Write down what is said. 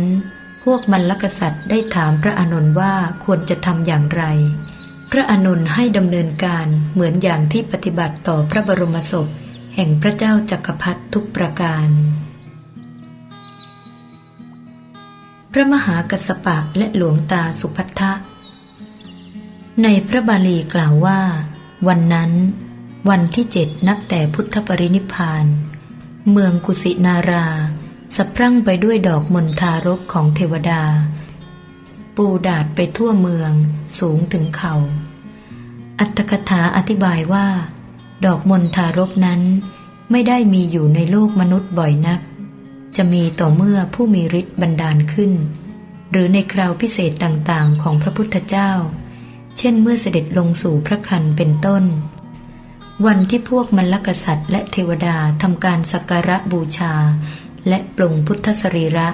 นั้น พวกมันลกษัตริย์ได้ถามพระอานนท์ว่าควรจะทำอย่างไร พระอานนท์ให้ดำเนินการเหมือนอย่างที่ปฏิบัติต่อพระบรมศพ แห่งพระเจ้าจักรพรรดิทุกประการ พระมหากัสสปะและหลวงตาสุพัทธะ ในพระบาลีกล่าวว่า วันนั้นวันที่เจ็ดนับแต่พุทธปรินิพาน เมืองกุสินารา สะพรั่งไปด้วยดอกมณฑารกของเทวดา ปูดาดไปทั่วเมืองสูงถึงเขา อัตถกถาอธิบายว่า ดอกมณฑารกนั้น ไม่ได้มีอยู่ในโลกมนุษย์บ่อยนัก จะมีต่อเมื่อผู้มีฤทธิ์บันดาลขึ้น หรือในคราวพิเศษต่างๆของพระพุทธเจ้า เช่นเมื่อเสด็จลงสู่พระคันเป็นต้นวันที่พวกมลกษัตริย์และเทวดาทำการสักการะบูชา และปรุงพุทธสรีระ